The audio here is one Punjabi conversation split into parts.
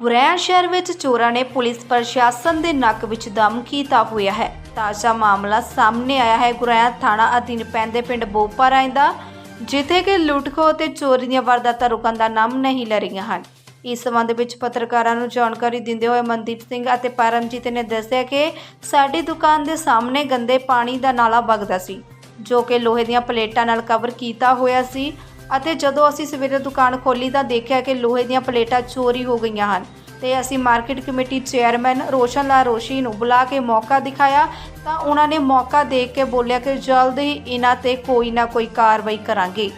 ਗੁਰੈਣ ਸ਼ਹਿਰ ਵਿੱਚ ਚੋਰਾਂ ਨੇ ਪੁਲਿਸ ਪ੍ਰਸ਼ਾਸਨ ਦੇ ਨੱਕ ਵਿੱਚ ਦਮ ਕੀਤਾ ਹੋਇਆ ਹੈ। ਤਾਜ਼ਾ ਮਾਮਲਾ ਸਾਹਮਣੇ ਆਇਆ ਹੈ। ਗੁਰੈਣ ਥਾਣਾ ਅਧੀਨ ਪੈਂਦੇ ਪਿੰਡ ਬੋਪਾਰਾਈ ਦਾ, ਜਿੱਥੇ ਕਿ ਲੁੱਟਖੋ ਅਤੇ ਚੋਰੀ ਦੀਆਂ ਵਾਰਦਾਤਾਂ ਰੁਕਣ ਦਾ ਨਾਮ ਨਹੀਂ ਲੈ ਰਹੀਆਂ ਹਨ। ਇਸ ਸੰਬੰਧ ਵਿੱਚ ਪੱਤਰਕਾਰਾਂ ਨੂੰ ਜਾਣਕਾਰੀ ਦਿੰਦੇ ਹੋਏ ਮਨਦੀਪ ਸਿੰਘ ਅਤੇ ਪਰਮਜੀਤ ਨੇ ਦੱਸਿਆ ਕਿ ਸਾਡੀ ਦੁਕਾਨ ਦੇ ਸਾਹਮਣੇ ਗੰਦੇ ਪਾਣੀ ਦਾ ਨਾਲਾ ਵਗਦਾ ਸੀ, ਜੋ ਕਿ ਲੋਹੇ ਦੀਆਂ ਪਲੇਟਾਂ ਨਾਲ ਕਵਰ ਕੀਤਾ ਹੋਇਆ ਸੀ। ਅਤੇ ਜਦੋਂ ਅਸੀਂ ਸਵੇਰੇ ਦੁਕਾਨ ਖੋਲੀ ਤਾਂ ਦੇਖਿਆ ਕਿ ਲੋਹੇ ਦੀਆਂ ਪਲੇਟਾਂ ਚੋਰੀ ਹੋ ਗਈਆਂ ਹਨ। ਤੇ ਅਸੀਂ ਮਾਰਕੀਟ ਕਮੇਟੀ ਚੇਅਰਮੈਨ ਰੋਸ਼ਨ ਲਾ ਰੋਸ਼ੀ ਨੂੰ ਬੁਲਾ ਕੇ ਮੌਕਾ ਦਿਖਾਇਆ ਤਾਂ ਉਹਨਾਂ ਨੇ ਮੌਕਾ ਦੇਖ ਕੇ ਬੋਲਿਆ ਕਿ ਜਲਦ ਹੀ ਇਹਨਾਂ ਤੇ ਕੋਈ ਨਾ ਕੋਈ ਕਾਰਵਾਈ ਕਰਾਂਗੇ।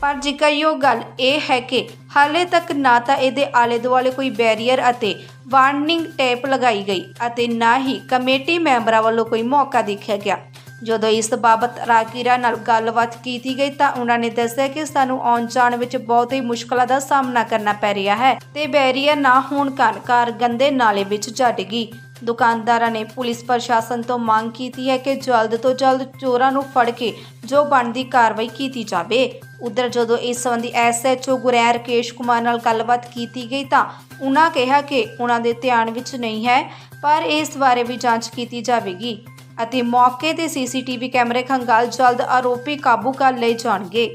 ਪਰ ਜ਼ਿਕਰਯੋਗ ਗੱਲ ਇਹ ਹੈ ਕਿ ਹਾਲੇ ਤੱਕ ਨਾ ਤਾਂ ਇਹਦੇ ਆਲੇ ਦੁਆਲੇ ਕੋਈ ਬੈਰੀਅਰ ਅਤੇ ਵਾਰਨਿੰਗ ਟੇਪ ਲਗਾਈ ਗਈ ਅਤੇ ਨਾ ਹੀ ਕਮੇਟੀ ਮੈਂਬਰਾਂ ਵੱਲੋਂ ਕੋਈ ਮੌਕਾ ਦੇਖਿਆ ਗਿਆ। ਜਦੋਂ ਇਸ ਬਾਬਤ ਰਾਕੀਰਾ ਨਾਲ ਗੱਲਬਾਤ ਕੀਤੀ ਗਈ ਤਾਂ ਉਹਨਾਂ ਨੇ ਦੱਸਿਆ ਕਿ ਸਾਨੂੰ ਆਉਣ ਜਾਣ ਵਿੱਚ ਬਹੁਤ ਹੀ ਮੁਸ਼ਕਲਾਂ ਦਾ ਸਾਹਮਣਾ ਕਰਨਾ ਪੈ ਰਿਹਾ ਹੈ ਤੇ ਬੈਰੀਅਰ ਨਾ ਹੋਣ ਕਾਰਨ ਕਾਰ ਗੰਦੇ ਨਾਲੇ ਵਿੱਚ ਜੱਟ ਗਈ। ਦੁਕਾਨਦਾਰਾਂ ਨੇ ਪੁਲਿਸ ਪ੍ਰਸ਼ਾਸਨ ਤੋਂ ਮੰਗ ਕੀਤੀ ਹੈ ਕਿ ਜਲਦ ਤੋਂ ਜਲਦ ਚੋਰਾਂ ਨੂੰ ਫੜ ਕੇ ਜੋ ਬਣਦੀ ਕਾਰਵਾਈ ਕੀਤੀ ਜਾਵੇ। ਉਧਰ ਜਦੋਂ ਇਸ ਸੰਬੰਧੀ ਐਸਐਚਓ ਗੁਰੈਰ ਰਕੇਸ਼ ਕੁਮਾਰ ਨਾਲ ਗੱਲਬਾਤ ਕੀਤੀ ਗਈ ਤਾਂ ਉਹਨਾਂ ਕਿਹਾ ਕਿ ਉਹਨਾਂ ਦੇ ਧਿਆਨ ਵਿੱਚ ਨਹੀਂ ਹੈ, ਪਰ ਇਸ ਬਾਰੇ ਵੀ ਜਾਂਚ ਕੀਤੀ ਜਾਵੇਗੀ। ਅਤੇ ਮੌਕੇ ਤੇ ਸੀਸੀਟੀਵੀ ਕੈਮਰੇ ਖੰਗਾਲ ਜਲਦ ਆਰੋਪੀ ਕਾਬੂ ਕਰ ਲਏ ਜਾਣਗੇ।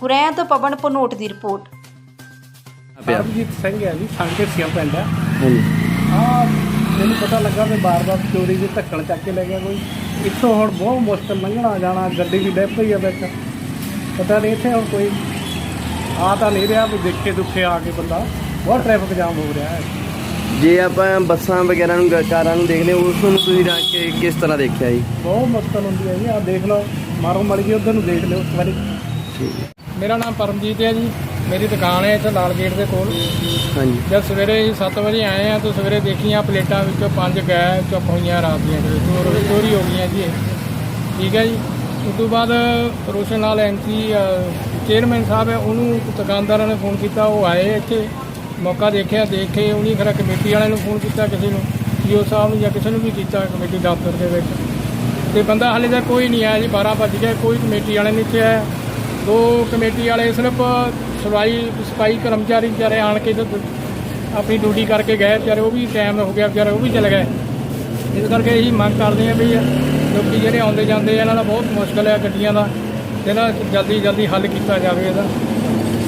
ਗੁਰੈਆਂ ਤੋਂ ਪਵਨ ਪਨੋਟ ਦੀ ਰਿਪੋਰਟ। ਪਿਆ ਸਰਬਜੀਤ ਸਿੰਘ ਹੈ ਜੀ ਸੰਕੇ ਸਿਆ ਪਿੰਡ ਹੈ। ਆ ਮੈਨੂੰ ਪਤਾ ਲੱਗਾ ਵੀ ਬਾਰ-ਬਾਰ ਚੋਰੀ ਦੇ ਧੱਕਣ ਚੱਕ ਕੇ ਲੈ ਗਿਆ ਕੋਈ। ਇੱਥੋਂ ਹੁਣ ਬਹੁਤ ਮੁਸ਼ਕਲ ਲੰਘਣਾ ਜਾਣਾ ਗੱਡੀ ਵੀ ਡਿੱਪ ਪਈ ਆ ਵਿੱਚ। ਪਤਾ ਨਹੀਂ ਇੱਥੇ ਹੁਣ ਕੋਈ ਆ ਤਾਂ ਨਹੀਂ ਰਿਹਾ ਵੀ ਦੇਖੇ ਦੁੱਖੇ ਆ ਕੇ ਬੰਦਾ। ਬਹੁਤ ਟ੍ਰੈਫਿਕ ਜਾਮ ਹੋ ਰਿਹਾ ਹੈ। ਜੇ ਆਪਾਂ ਬੱਸਾਂ ਵਗੈਰਾ ਨੂੰ ਗ- ਕਾਰਾਂ ਨੂੰ ਦੇਖਦੇ ਹਾਂ, ਉਸ ਨੂੰ ਤੁਸੀਂ ਰੱਖ ਕੇ ਕਿਸ ਤਰ੍ਹਾਂ ਦੇਖਿਆ ਜੀ? ਬਹੁਤ ਮੁਸ਼ਕਲ ਹੁੰਦੀ ਹੈ ਜੀ ਆ ਦੇਖ ਲਓ ਮਾਰੋ ਮੜ ਗਈ ਉਧਰ ਨੂੰ ਦੇਖ ਲਿਓ ਇੱਕ ਵਾਰੀ। ਠੀਕ ਹੈ। ਮੇਰਾ ਨਾਮ ਪਰਮਜੀਤ ਹੈ ਜੀ ਮੇਰੀ ਦੁਕਾਨ ਹੈ ਇੱਥੇ ਲਾਲ ਗੇਟ ਦੇ ਕੋਲ। ਹਾਂਜੀ। ਜਦ ਸਵੇਰੇ 7 ਵਜੇ ਆਏ ਆ ਤਾਂ ਸਵੇਰੇ ਦੇਖੀਆਂ ਪਲੇਟਾਂ ਵਿੱਚੋਂ ਪੰਜ ਗਏ ਚੁੱਕ ਹੋਈਆਂ ਰਾਤ ਦੀਆਂ ਜੀ ਚੋਰ ਚੋਰੀ ਹੋ ਗਈਆਂ ਜੀ ਇਹ। ਠੀਕ ਹੈ ਜੀ। ਉਸ ਤੋਂ ਬਾਅਦ ਰੋਸ਼ਨ ਲਾਲ ਐਮਸੀ ਚੇਅਰਮੈਨ ਸਾਹਿਬ ਹੈ ਉਹਨੂੰ ਦੁਕਾਨਦਾਰਾਂ ਨੇ ਫੋਨ ਕੀਤਾ ਉਹ ਆਏ ਇੱਥੇ। ਮੌਕਾ ਦੇਖਿਆ, ਦੇਖ ਕੇ ਉਹਨੇ ਖਰਾ ਕਮੇਟੀ ਵਾਲਿਆਂ ਨੂੰ ਫੋਨ ਕੀਤਾ ਕਿਸੇ ਨੂੰ ਈਓ ਸਾਹਿਬ ਨੂੰ ਜਾਂ ਕਿਸੇ ਨੂੰ ਵੀ ਕੀਤਾ ਕਮੇਟੀ ਦਫ਼ਤਰ ਦੇ ਵਿੱਚ। ਤੇ ਬੰਦਾ ਹਾਲੇ ਤੱਕ ਕੋਈ ਨਹੀਂ ਆਇਆ ਜੀ 12 ਵੱਜ ਗਿਆ ਕੋਈ ਕਮੇਟੀ ਵਾਲੇ ਨਹੀਂ ਇੱਥੇ ਆਇਆ। ਦੋ ਕਮੇਟੀ ਵਾਲੇ ਸਿਰਫ ਸਫ਼ਾਈ ਸਫ਼ਾਈ ਕਰਮਚਾਰੀ ਵਿਚਾਰੇ ਆਣ ਕੇ ਆਪਣੀ ਡਿਊਟੀ ਕਰਕੇ ਗਏ, ਵਿਚਾਰੇ ਉਹ ਵੀ ਟਾਈਮ ਹੋ ਗਿਆ, ਵਿਚਾਰੇ ਉਹ ਵੀ ਚਲੇ ਗਏ। ਇਸ ਕਰਕੇ ਇਹੀ ਮੰਗ ਕਰਦੇ ਆ ਵੀ ਲੋਕੀ ਜਿਹੜੇ ਆਉਂਦੇ ਜਾਂਦੇ ਆ, ਇਹਨਾਂ ਦਾ ਬਹੁਤ ਮੁਸ਼ਕਲ ਹੈ ਗੱਡੀਆਂ ਦਾ ਤੇ ਇਹਦਾ ਜਲਦੀ ਜਲਦੀ ਹੱਲ ਕੀਤਾ ਜਾਵੇ ਇਹਦਾ।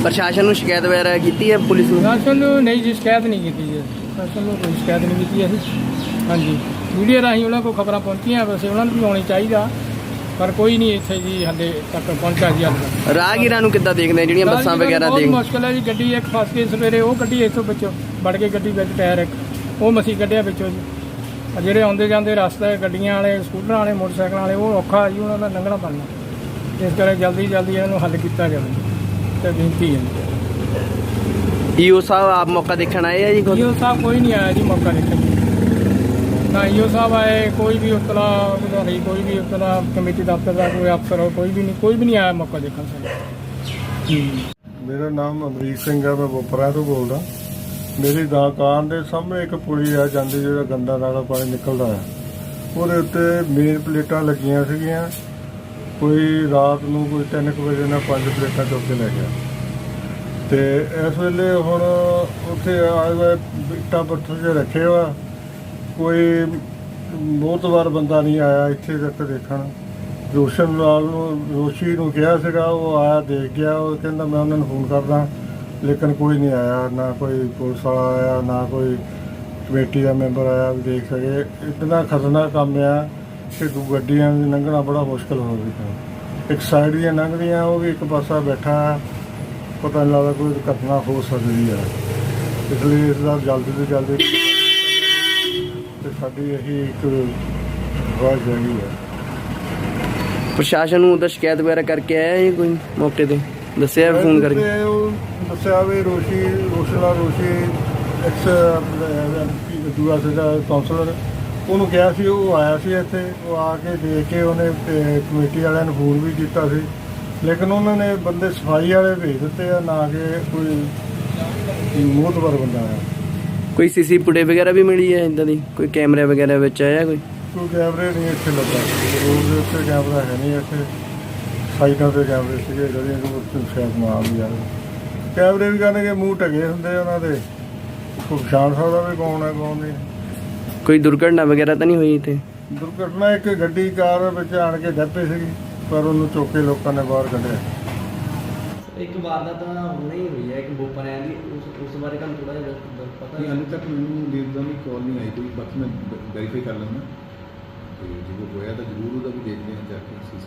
ਪ੍ਰਸ਼ਾਸਨ ਨੂੰ ਸ਼ਿਕਾਇਤ ਵਗੈਰਾ ਕੀਤੀ ਹੈ ਪੁਲਿਸ ਨੂੰ? ਪ੍ਰਸ਼ਾਸਨ ਨੂੰ ਨਹੀਂ ਜੀ ਸ਼ਿਕਾਇਤ ਨਹੀਂ ਕੀਤੀ ਜੀ। ਪ੍ਰਸ਼ਾਸਨ ਨੂੰ ਕੋਈ ਸ਼ਿਕਾਇਤ ਨਹੀਂ ਕੀਤੀ ਅਸੀਂ। ਹਾਂਜੀ। ਮੀਡੀਆ ਰਾਹੀਂ ਉਹਨਾਂ ਕੋਲ ਖਬਰਾਂ ਪਹੁੰਚੀਆਂ ਵੈਸੇ ਉਹਨਾਂ ਨੂੰ ਵੀ ਆਉਣੀ ਚਾਹੀਦਾ। ਪਰ ਕੋਈ ਨਹੀਂ ਇੱਥੇ ਜੀ ਹਾਲੇ ਤੱਕ ਪਹੁੰਚਿਆ ਜੀ ਹਾਲੇ ਰਾਹਗੀਰਾਂ ਨੂੰ ਕਿੱਦਾਂ ਦੇਖਦੇ ਜਿਹੜੀਆਂ ਬੱਸਾਂ ਵਗੈਰਾ ਨੂੰ ਬਹੁਤ ਦੇਖ ਮੁਸ਼ਕਲ ਹੈ ਜੀ ਗੱਡੀ ਇੱਕ ਫਸ ਕੇ ਸਵੇਰੇ ਉਹ ਗੱਡੀ ਇੱਥੋਂ ਵਿੱਚੋਂ ਵੜ ਕੇ ਗੱਡੀ ਵਿੱਚ ਟਾਇਰ ਇੱਕ। ਉਹ ਮਸੀਂ ਕੱਢਿਆ ਵਿੱਚੋਂ ਜੀ। ਜਿਹੜੇ ਆਉਂਦੇ ਜਾਂਦੇ ਰਸਤੇ ਗੱਡੀਆਂ ਵਾਲੇ ਸਕੂਟਰਾਂ ਵਾਲੇ ਮੋਟਰਸਾਈਕਲਾਂ ਵਾਲੇ ਉਹ ਔਖਾ ਜੀ ਉਹਨਾਂ ਦਾ ਲੰਘਣਾ ਪੈਂਦਾ ਇਸ ਕਰਕੇ ਜਲਦੀ ਜਲਦੀ ਇਹਨਾਂ ਨੂੰ ਹੱਲ ਕੀਤਾ ਜਾਵੇ। ਤੇ ਬੇਨਤੀ ਹੈ। ਈਓ ਸਾਹਿਬ ਆਪ ਮੌਕਾ ਦੇਖਣ ਆਏ ਆ ਜੀ ਖੁਦ? ਈਓ ਸਾਹਿਬ ਕੋਈ ਨਹੀਂ ਆਇਆ ਜੀ ਮੌਕਾ ਦੇਖਣ ਨੂੰ। ਨਾ ਈਓ ਸਾਹਿਬ ਆਏ ਕੋਈ ਵੀ ਉਤਲਾ ਨਹੀਂ ਕੋਈ ਵੀ ਉਤਲਾ ਕਮੇਟੀ ਦਫ਼ਤਰ ਦਾ ਕੋਈ ਅਫਸਰ ਹੋ ਕੋਈ ਵੀ ਨਹੀਂ ਕੋਈ ਵੀ ਨਹੀਂ ਆਇਆ ਮੌਕਾ ਦੇਖਣ ਸਾਨੂੰ। ਮੇਰਾ ਨਾਮ ਅਮਰੀਕ ਸਿੰਘ ਹੈ ਮੈਂ ਬੋਪਰਾ ਤੋਂ ਬੋਲਦਾ। ਮੇਰੀ ਦੁਕਾਨ ਦੇ ਸਾਹਮਣੇ ਇੱਕ ਪੁਲੀ ਆ ਜਾਂਦੀ ਜਿਹੜਾ ਗੰਦਾ ਨਾਲਾ ਪਾਣੀ ਨਿਕਲਦਾ ਹੈ ਉਹਦੇ ਉੱਤੇ ਮੇਨ ਪਲੇਟਾਂ ਲੱਗੀਆਂ ਸੀਗੀਆਂ। ਕੋਈ ਰਾਤ ਨੂੰ ਕੋਈ 3 ਵਜੇ ਨਾਲ ਪੰਜ ਪਲੇਟਾਂ ਚੁੱਕ ਕੇ ਲੈ ਗਿਆ। ਤੇ ਇਸ ਵੇਲੇ ਹੁਣ ਉੱਥੇ ਆਏ ਹੋਏ ਇੱਟਾਂ ਪੱਥਰ ਜਿਹੇ ਰੱਖੇ ਵਾ ਕੋਈ ਬਹੁਤ ਵਾਰ ਬੰਦਾ ਨਹੀਂ ਆਇਆ ਇੱਥੇ ਤੱਕ ਦੇਖਣ। ਰੋਸ਼ਨ ਲਾਲ ਨੂੰ, ਰੋਸ਼ੀ ਨੂੰ ਕਿਹਾ ਸੀਗਾ, ਉਹ ਆਇਆ ਦੇਖ ਗਿਆ, ਉਹ ਕਹਿੰਦਾ ਮੈਂ ਉਹਨਾਂ ਨੂੰ ਫੋਨ ਕਰਦਾ। ਲੇਕਿਨ ਕੋਈ ਨਹੀਂ ਆਇਆ, ਨਾ ਕੋਈ ਪੁਲਿਸ ਵਾਲਾ ਆਇਆ, ਨਾ ਕੋਈ ਕਮੇਟੀ ਦਾ ਮੈਂਬਰ ਆਇਆ ਵੀ ਦੇਖ ਸਕੇ। ਇਤਨਾ ਖਤਰਨਾਕ ਕੰਮ ਆ। ਕਿ ਗੱਡੀਆਂ ਦੀ ਲੰਘਣਾ ਬੜਾ ਮੁਸ਼ਕਲ ਹੋ ਗਿਆ ਇੱਕ ਸਾਈਡ ਦੀਆਂ ਲੰਘਦੀਆਂ ਉਹ ਵੀ ਇੱਕ ਪਾਸਾ ਬੈਠਾ ਪਤਾ ਨਹੀਂ ਲੱਗਦਾ ਕੋਈ ਘਟਨਾ ਹੋ ਸਕਦੀ ਹੈ ਇਸ ਲਈ ਇਸ ਦਾ ਜਲਦੀ ਤੋਂ ਜਲਦੀ ਤੇ ਸਾਡੀ ਇਹੀ ਇੱਕ ਆਵਾਜ਼ ਹੈਗੀ ਹੈ ਪ੍ਰਸ਼ਾਸਨ ਨੂੰ ਉਹਦਾ ਸ਼ਿਕਾਇਤ ਵਗੈਰਾ ਕਰਕੇ ਆਇਆ ਜੀ ਕੋਈ ਮੌਕੇ ਤੇ? ਦੱਸਿਆ ਫੋਨ ਕਰਕੇ? ਦੱਸਿਆ ਵੀ ਰੋਸ਼ੀ ਰੋਸ਼ਨਾ ਰੋਸ਼ੀ ਐਕਸ ਦੂਆ ਸੀਗਾ ਕਾਉਂਸਲਰ ਉਹਨੂੰ ਕਿਹਾ ਸੀ ਉਹ ਆਇਆ ਸੀ ਇੱਥੇ ਉਹ ਆ ਕੇ ਦੇਖ ਕੇ ਉਹਨੇ ਤੇ ਕਮੇਟੀ ਵਾਲਿਆਂ ਨੂੰ ਫੋਨ ਵੀ ਕੀਤਾ ਸੀ। ਲੇਕਿਨ ਉਹਨਾਂ ਨੇ ਬੰਦੇ ਸਫ਼ਾਈ ਵਾਲੇ ਭੇਜ ਦਿੱਤੇ ਆ ਨਾ ਕਿ ਕੋਈ ਮੋਹਤਵਰ ਬੰਦਾ ਆ ਕੋਈ ਸੀਸੀ ਫੁਟੇਜ ਵਗੈਰਾ ਵੀ ਮਿਲੀ ਹੈ ਇਦਾਂ ਦੀ? ਕੋਈ ਕੈਮਰੇ ਵਗੈਰਾ ਵਿੱਚ ਆਇਆ ਕੋਈ? ਕੋਈ ਕੈਮਰੇ ਨਹੀਂ ਇੱਥੇ ਲੱਗਾ। ਰੋਡ ਦੇ ਉੱਤੇ ਕੈਮਰਾ ਹੈ ਨਹੀਂ ਇੱਥੇ। ਸਾਈਡਾਂ ਤੇ ਕੈਮਰੇ ਸੀਗੇ ਜਿਹੜੇ ਨੂੰ ਸ਼ਾਇਦ ਨਾ ਵੀ ਜਾਵੇ ਕੈਮਰੇ ਵੀ ਕਹਿੰਦੇ ਕਿ ਮੂੰਹ ਢਕੇ ਹੁੰਦੇ ਆ ਉਹਨਾਂ ਦੇ। ਕੋਈ ਪਛਾਣ ਸਕਦਾ ਵੀ ਕੌਣ ਹੈ ਕੌਣ ਨਹੀਂ। ਕੋਈ ਦੁਰਘਟਨਾ ਵਗੈਰਾ ਤਾਂ ਨਹੀਂ ਹੋਈ ਇੱਥੇ? ਦੁਰਘਟਨਾ ਇੱਕ ਗੱਡੀ ਕਾਰ ਵਿੱਚ ਆਣ ਕੇ ਡੱਪੇ ਸੀਗੀ ਪਰ ਉਹਨੂੰ ਚੁੱਕ ਕੇ ਲੋਕਾਂ ਨੇ ਬਾਹਰ ਕੱਢਿਆ। ਇੱਕ ਵਾਰਦਾਤ ਤਾਂ ਹੁਣੇ ਹੀ ਹੋਈ ਹੈ ਇੱਕ ਬੋਪਰਿਆਂ ਦੀ ਉਸ ਉਸ ਬਾਰੇ ਤੁਹਾਨੂੰ ਥੋੜਾ ਜਿਹਾ ਪਤਾ ਨਹੀਂ ਹਾਲੇ ਤੱਕ ਮੈਨੂੰ ਲੀਡਰਾਂ ਦੀ ਕਾਲ ਨਹੀਂ ਆਈ ਕੋਈ ਬਾਕੀ ਮੈਂ ਵੈਰੀਫਾਈ ਕਰ ਲੈਂਦਾ। ਤੇ ਜੇ ਕੋਈ ਹੋਇਆ ਤਾਂ ਜ਼ਰੂਰ ਉਹਦਾ ਵੀ ਦੇਖਦੇ ਹਾਂ ਜਾ ਕੇ ਅਸੀਂ